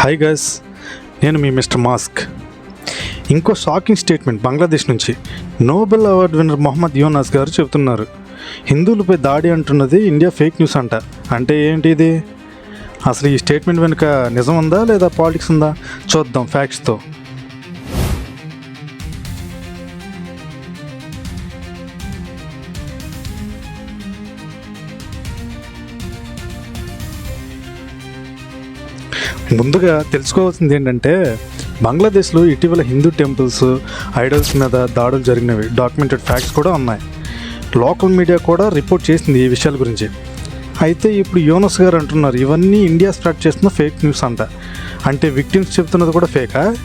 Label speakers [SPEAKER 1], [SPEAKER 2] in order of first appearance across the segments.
[SPEAKER 1] Hi guys నేను మీ mister mask. ఇంకో షాకింగ్ స్టేట్మెంట్ బంగ్లాదేశ్ నుంచి. Nobel award winner Mohammad Yunus గారు చెబుతున్నారు. హిందువులపై దాడి అంటున్నది ఇండియా ఫేక్ న్యూస్ అంట. అంటే ఏంటి ఇది? అసలు ఈ స్టేట్మెంట్ వెనుక నిజం ఉందా లేదా పాలిటిక్స్ ఉందా? చూద్దాం ఫ్యాక్ట్స్తో ముందుగా తెలుసుకోవాల్సింది ఏంటంటే బంగ్లాదేశ్లో ఇటీవల హిందూ టెంపుల్స్ ఐడల్స్ మీద దాడులు జరిగినవి డాక్యుమెంటెడ్ ఫ్యాక్ట్స్ కూడా ఉన్నాయి. లోకల్ మీడియా కూడా రిపోర్ట్ చేసింది ఈ విషయాల గురించి. అయితే ఇప్పుడు యోనస్ గారు అంటున్నారు ఇవన్నీ ఇండియా స్ప్రెడ్ చేస్తున్న ఫేక్ న్యూస్ అంట. అంటే విక్టిమ్స్ చెప్తున్నది కూడా ఫేకా?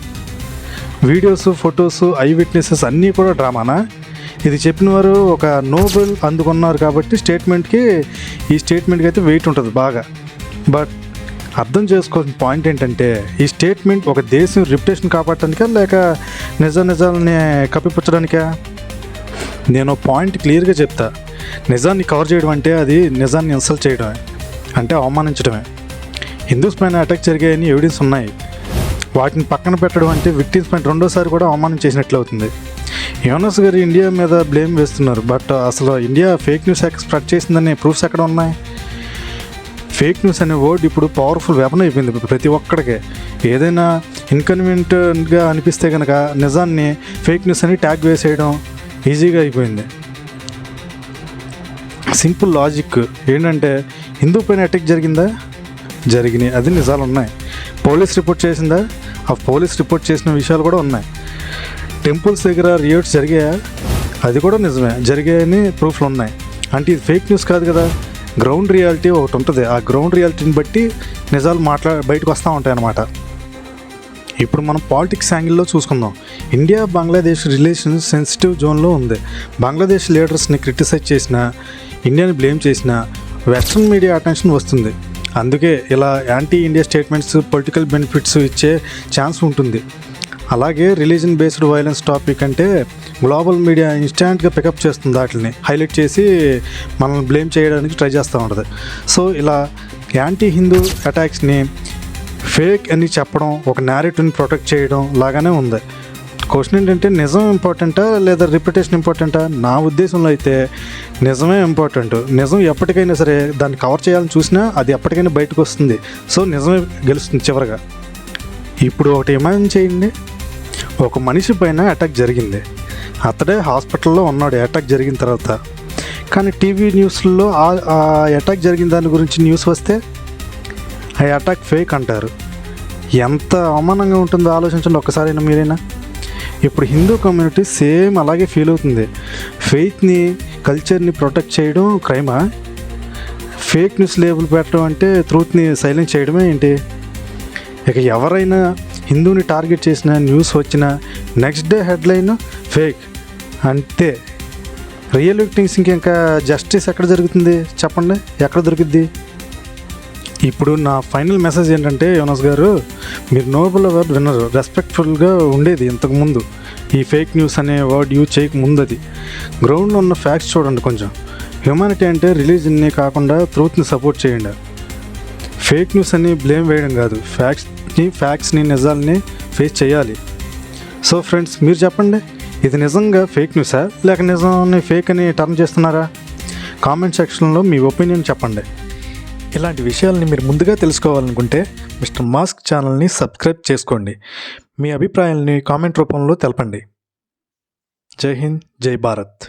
[SPEAKER 1] వీడియోస్ ఫొటోస్ ఐ విట్నెసెస్ అన్నీ కూడా డ్రామానా? ఇది చెప్పిన వారు ఒక నోబెల్ అందుకున్నారు కాబట్టి స్టేట్మెంట్కి ఈ స్టేట్మెంట్కి అయితే వెయిట్ ఉంటుంది బాగా. బట్ అర్థం చేసుకోవాల్సిన పాయింట్ ఏంటంటే ఈ స్టేట్మెంట్ ఒక దేశం రిప్యుటేషన్ కాపాడటానికా లేక నిజ నిజాలని కప్పిపుచ్చడానికా? నేను పాయింట్ క్లియర్గా చెప్తా. నిజాన్ని కవర్ చేయడం అంటే అది నిజాన్ని ఇన్సల్ట్ చేయడమే. అంటే అవమానించడమే. హిందూస్ పైన అటాక్ జరిగాయని ఎవిడెన్స్ ఉన్నాయి. వాటిని పక్కన పెట్టడం అంటే విక్టిమ్స్ పైన రెండోసారి కూడా అవమానం చేసినట్లు అవుతుంది. యోనస్ గారు ఇండియా మీద బ్లేమ్ వేస్తున్నారు. బట్ అసలు ఇండియా ఫేక్ న్యూస్ స్ప్రెడ్ చేసిందనే ప్రూఫ్స్ ఎక్కడ ఉన్నాయి? ఫేక్ న్యూస్ అనే వర్డ్ ఇప్పుడు పవర్ఫుల్ వెపన్ అయిపోయింది ప్రతి ఒక్కడికి. ఏదైనా ఇన్కన్వీనియంట్గా అనిపిస్తే కనుక నిజాన్ని ఫేక్ న్యూస్ అని ట్యాగ్ వేసేయడం ఈజీగా అయిపోయింది. సింపుల్ లాజిక్ ఏంటంటే హిందూ పైన అటాక్ జరిగిందా? జరిగినాయి. అది నిజాలు ఉన్నాయి పోలీస్ రిపోర్ట్ చేసిందా? ఆ పోలీస్ రిపోర్ట్ చేసిన విషయాలు కూడా ఉన్నాయి. టెంపుల్స్ దగ్గర రియోట్స్ జరిగాయా? అది కూడా నిజమే. జరిగాయని ప్రూఫ్లు ఉన్నాయి. అంటే ఇది ఫేక్ న్యూస్ కాదు కదా. గ్రౌండ్ రియాలిటీ ఒకటి ఉంటుంది ఆ గ్రౌండ్ రియాలిటీని బట్టి నిజాలు మాట్లా బయటకు వస్తూ ఉంటాయి అన్నమాట. ఇప్పుడు మనం పాలిటిక్స్ యాంగిల్లో చూసుకుందాం. ఇండియా బంగ్లాదేశ్ రిలేషన్స్ సెన్సిటివ్ జోన్లో ఉంది. బంగ్లాదేశ్ లీడర్స్ని క్రిటిసైజ్ చేసిన ఇండియాని బ్లేమ్ చేసిన వెస్ట్రన్ మీడియా అటెన్షన్ వస్తుంది. అందుకే ఇలా anti India statements political benefits ఇచ్చే ఛాన్స్ ఉంటుంది. అలాగే రిలీజన్ బేస్డ్ వైలెన్స్ టాపిక్ అంటే గ్లోబల్ మీడియా ఇన్స్టాంట్గా పికప్ చేస్తుంది వాటిని హైలైట్ చేసి మనల్ని బ్లేమ్ చేయడానికి ట్రై చేస్తూ ఉంటుంది. సో ఇలా యాంటీ హిందూ అటాక్స్ని ఫేక్ అని చెప్పడం ఒక నేరేటివ్ని ప్రొటెక్ట్ చేయడం లాగానే ఉంది. క్వశ్చన్ ఏంటంటే నిజం ఇంపార్టెంటా లేదా రిప్యుటేషన్ ఇంపార్టెంటా? నా ఉద్దేశంలో అయితే నిజమే ఇంపార్టెంట్. నిజం ఎప్పటికైనా సరే దాన్ని కవర్ చేయాలని చూసినా అది ఎప్పటికైనా బయటకు వస్తుంది. సో నిజమే గెలుస్తుంది చివరిగా. ఇప్పుడు ఒకటి ఇమాజిన్ చేయండి. ఒక మనిషి పైన అటాక్ జరిగింది. అతడే హాస్పిటల్లో ఉన్నాడు అటాక్ జరిగిన తర్వాత. కానీ టీవీ న్యూస్లో ఆ- అటాక్ జరిగిన దాని గురించి న్యూస్ వస్తే ఆ అటాక్ ఫేక్ అంటారు. ఎంత అవమానంగా ఉంటుందో ఆలోచించండి ఒక్కసారైనా మీరైనా. ఇప్పుడు హిందూ కమ్యూనిటీ సేమ్ అలాగే ఫీల్ అవుతుంది. ఫెయిత్ని కల్చర్ని ప్రొటెక్ట్ చేయడం క్రైమా ఫేక్ న్యూస్ లేబుల్ పెట్టడం అంటే ట్రూత్ని సైలెంట్ చేయడమే ఏంటి? ఇక ఎవరైనా హిందూని టార్గెట్ చేసిన న్యూస్ వచ్చిన నెక్స్ట్ డే హెడ్లైన్ ఫేక్. అంతే. రియల్ విక్టిమ్స్ ఇంకా జస్టిస్ ఎక్కడ జరుగుతుంది? చెప్పండి. ఎక్కడ దొరుకుద్ది? ఇప్పుడు నా ఫైనల్ మెసేజ్ ఏంటంటే యోనస్ గారు మీరు నోబెల్ అవార్డ్ విన్నరు రెస్పెక్ట్ఫుల్గా ఉండేది ఇంతకుముందు. ఈ ఫేక్ న్యూస్ అనే వర్డ్ యూజ్ చేయక ముందు అది గ్రౌండ్లో ఉన్న ఫ్యాక్ట్స్ చూడండి కొంచెం. హ్యూమానిటీ అంటే రిలీజన్ని కాకుండా ట్రూత్ని సపోర్ట్ చేయండి. ఫేక్ న్యూస్ అని బ్లేమ్ వేయడం కాదు. ని ఫ్యాక్ట్స్ని నిజాల్ని ఫేస్ చేయాలి. సో ఫ్రెండ్స్ మీరు చెప్పండి ఇది నిజంగా ఫేక్ న్యూసా లేక నిజాన్ని ఫేక్ అని టర్న్ చేస్తున్నారా? కామెంట్ సెక్షన్లో మీ ఒపీనియన్ చెప్పండి. ఇలాంటి విషయాల్ని మీరు ముందుగా తెలుసుకోవాలనుకుంటే మిస్టర్ మాస్క్ ఛానల్ని సబ్స్క్రైబ్ చేసుకోండి. మీ అభిప్రాయాల్ని కామెంట్ రూపంలో తెలపండి. జై హింద్ జై భారత్.